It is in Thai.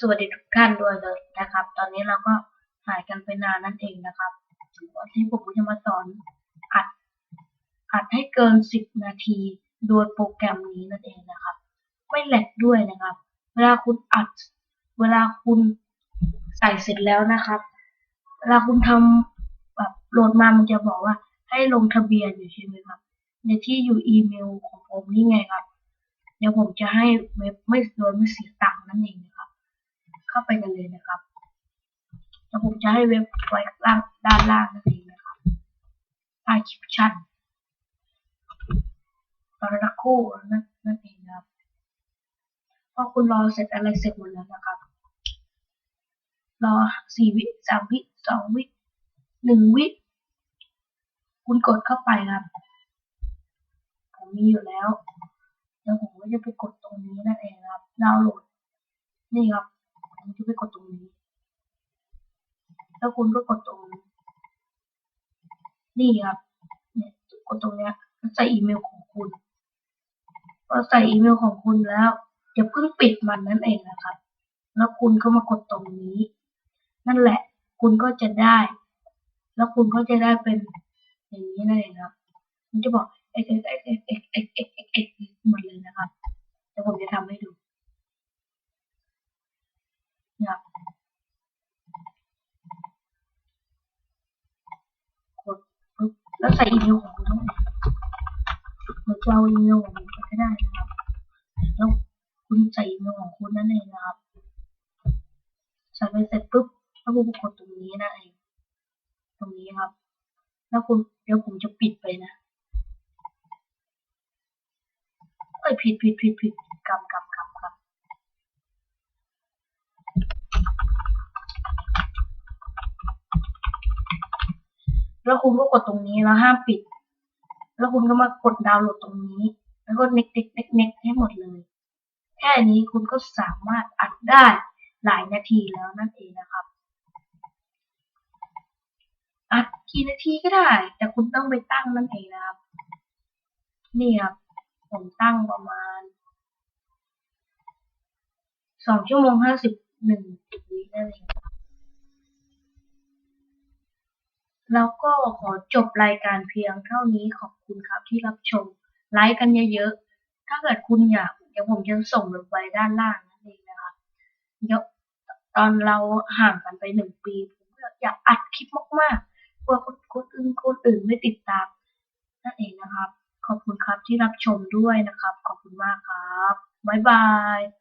สวัสดีทุกท่านด้วยเลยนะครับ ตอนนี้เราก็หายกันไปนานนั่นเองนะครับวันที่ผมจะมาสอนอัดอัดให้เกินสิบนาที โดยโปรแกรมนี้นั่นเองนะครับ ไม่แหลกด้วยนะครับ เวลาคุณอัด เวลาคุณใส่เสร็จแล้วนะครับ เวลาคุณทำแบบโหลดมามันจะบอกว่าให้ลงทะเบียนอยู่ใช่ไหมครับ ในที่อยู่อีเมลของผมนี่ไงครับ เดี๋ยวผมจะให้เว็บไม่โดยไม่เสียตังค์นั่นเองนะครับ เข้าไปกันเลยนะครับเดี๋ยวผมจะให้เว็บไว้ล่างด้านล่างนั่นเองนะครับใต้คลิปชั่นตอนนักคู่นั่นนั่นเองครับพอคุณรอเสร็จอะไรเสร็จหมดแล้วนะครับ รอสี่วิสามวิสองวิหนึ่งวิคุณกดเข้าไปครับผมมีอยู่แล้วแล้วผมก็จะไปกดตรงนี้นั่นเองครับดาวน์โหลดนี่ครับ คุณก็ไปกดตรงนี้ แล้วคุณก็กดตรงนี่ครับเนี่ยกดตรงเนี้ยใส่อีเมลของคุณพอใส่อีเมลของคุณแล้วอย่าเพิ่งปิดมันนั่นเองนะครับ แล้วคุณก็มากดตรงนี้ นั่นแหละ คุณก็จะได้ แล้วคุณก็จะได้เป็นอย่างนี้นั่นเองครับมันจะบอกเอ็กเอ็กเอ็กเอ็กเอ็กเอ็กเอ็กมดเลยนะครับแต่ผมจะทำให้ แล้วใส่อีเมลของคุณด้วยเราจะเอาอีเมลของคุณก็ได้นะครับแล้วคุณใส่อีเมลของคุณนั่นเองนะครับใส่ไปเสร็จปุ๊บแล้วคุณกดตรงนี้นั่นเองตรงนี้ครับ แล้วคุณเดี๋ยวผมจะปิดไปนะเอ้ยผิดผิดผิดผิดกำกำกำกำ แล้วคุณก็กดตรงนี้แล้วห้ามปิด แล้วคุณก็มากดดาวน์โหลดตรงนี้ แล้วก็เน็กเน็กเน็กเน็กให้หมดเลย แค่นี้คุณก็สามารถอัดได้หลายนาทีแล้วนั่นเองนะครับ อัดกี่นาทีก็ได้ แต่คุณต้องไปตั้งนั่นเองนะครับ นี่ครับผมตั้งประมาณสองชั่วโมงห้าสิบหนึ่งวินั่นเอง แล้วก็ขอจบรายการเพียงเท่านี้ขอบคุณครับที่รับชม ไลค์กันเยอะๆ ถ้าเกิดคุณอยากเดี๋ยวผมจะส่งลงไปด้านล่างนั่นเองนะครับเดี๋ยวตอนเราห่างกันไปหนึ่งปีผมอยากอัดคลิปมากๆเพื่อคนคนอื่นคนอื่นไม่ติดตามนั่นเองนะครับ ขอบคุณครับที่รับชมด้วยนะครับ ขอบคุณมากครับบ๊ายบาย